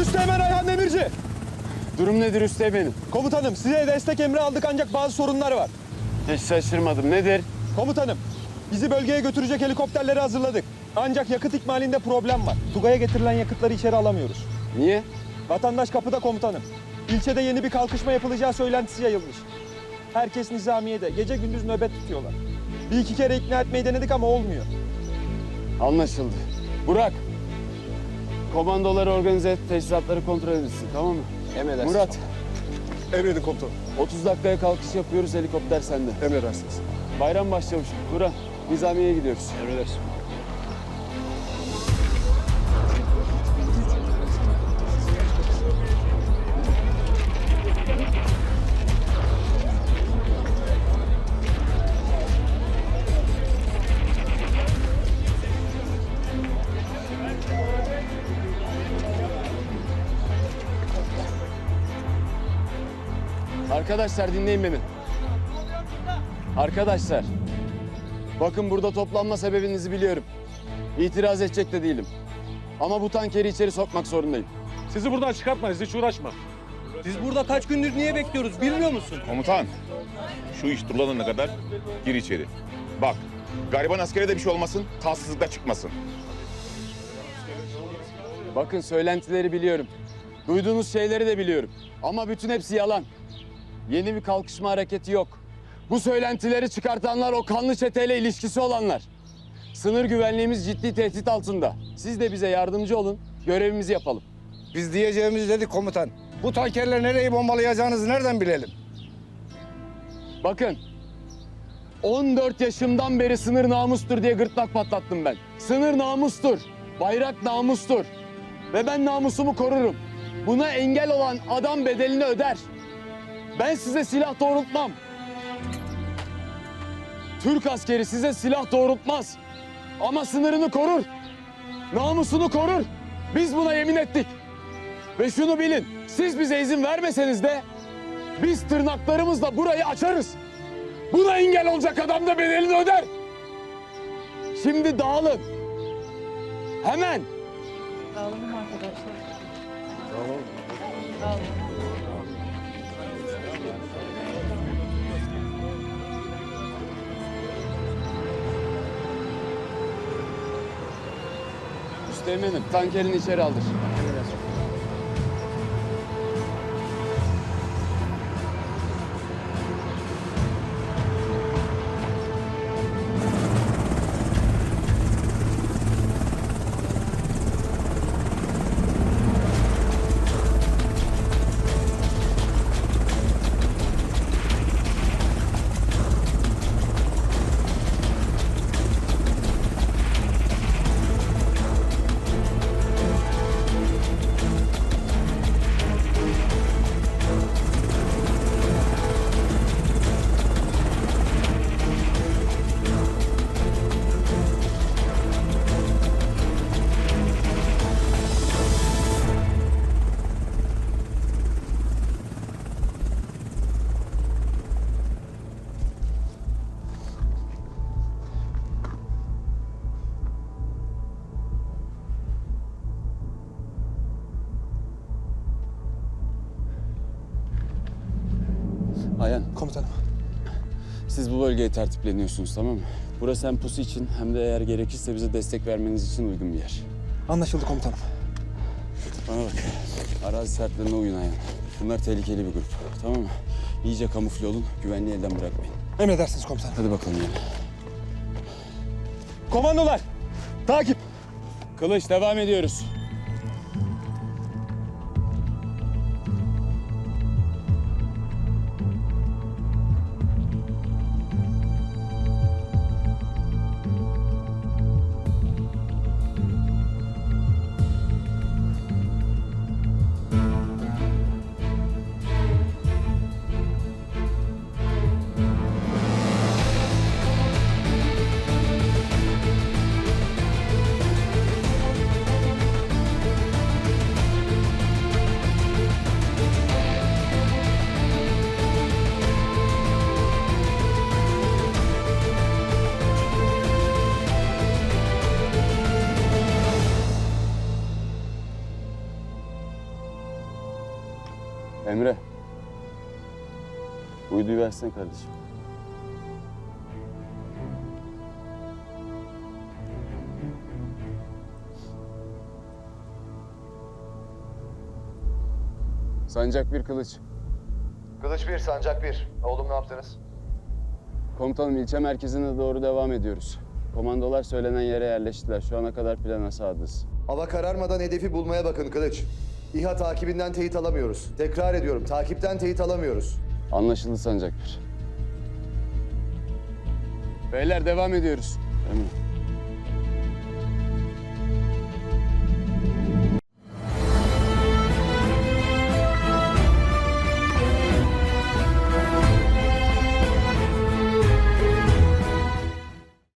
Üsteğmen Ayhan Demirci. Durum nedir Üsteğmen'im? Komutanım size destek emri aldık ancak bazı sorunlar var. Hiç şaşırmadım. Nedir? Komutanım bizi bölgeye götürecek helikopterleri hazırladık. Ancak yakıt ikmalinde problem var. Tugay'a getirilen yakıtları içeri alamıyoruz. Niye? Vatandaş kapıda komutanım. İlçede yeni bir kalkışma yapılacağı söylentisi yayılmış. Herkes nizamiyede. Gece gündüz nöbet tutuyorlar. Bir iki kere ikna etmeyi denedik ama olmuyor. Anlaşıldı. Burak. Komandoları organize et, teçhizatları kontrol edilsin tamam mı? Emredersiniz. Murat, Emredin komutanım. 30 dakikaya kalkış yapıyoruz, helikopter sende. Emredersiniz. Bayram başlamış. Turan, Nizamiye'ye gidiyoruz. Emredersiniz. Arkadaşlar dinleyin beni. Arkadaşlar, bakın burada toplanma sebebinizi biliyorum. İtiraz edecek de değilim. Ama bu tankeri içeri sokmak zorundayım. Sizi buradan çıkartmayız, hiç uğraşma. Biz burada kaç gündür niye bekliyoruz bilmiyor musun? Komutan, şu iş durulanana kadar gir içeri. Bak, gariban askere de bir şey olmasın, tatsızlıkla çıkmasın. Bakın söylentileri biliyorum. Duyduğunuz şeyleri de biliyorum. Ama bütün hepsi yalan. Yeni bir kalkışma hareketi yok. Bu söylentileri çıkartanlar o kanlı çeteyle ilişkisi olanlar. Sınır güvenliğimiz ciddi tehdit altında. Siz de bize yardımcı olun, görevimizi yapalım. Biz diyeceğimizi dedik komutan. Bu tankerler nereyi bombalayacağınızı nereden bilelim? Bakın, 14 yaşımdan beri sınır namustur diye gırtlak patlattım ben. Sınır namustur, bayrak namustur. Ve ben namusumu korurum. Buna engel olan adam bedelini öder. Ben size silah doğrultmam. Türk askeri size silah doğrultmaz. Ama sınırını korur. Namusunu korur. Biz buna yemin ettik. Ve şunu bilin, siz bize izin vermeseniz de biz tırnaklarımızla burayı açarız. Buna engel olacak adam da bedelini öder. Şimdi dağılın. Hemen. Dağılalım arkadaşlar. Dağılalım. Üsteğmenim tankerini içeri aldır. Ayan, Komutanım. siz bu bölgeye tertipleniyorsunuz tamam mı? Burası hem pusu için hem de eğer gerekirse bize destek vermeniz için uygun bir yer. Anlaşıldı komutanım. Bana bak, arazi sertlerine uyun Ayan. Bunlar tehlikeli bir grup, tamam mı? İyice kamufle olun, güvenliği elden bırakmayın. Emredersiniz komutanım. Hadi bakalım yani. Komandolar. Takip. Kılıç, devam ediyoruz. Emre. Uyduyu versene kardeşim. Sancak bir kılıç. Kılıç bir, sancak bir. Oğlum ne yaptınız? Komutanım ilçe merkezine doğru devam ediyoruz. Komandolar söylenen yere yerleştiler. Şu ana kadar plana sadız. Hava kararmadan hedefi bulmaya bakın Kılıç. İHA takibinden teyit alamıyoruz. Tekrar ediyorum, takipten teyit alamıyoruz. Anlaşıldı sancak bir. Beyler devam ediyoruz. Emre.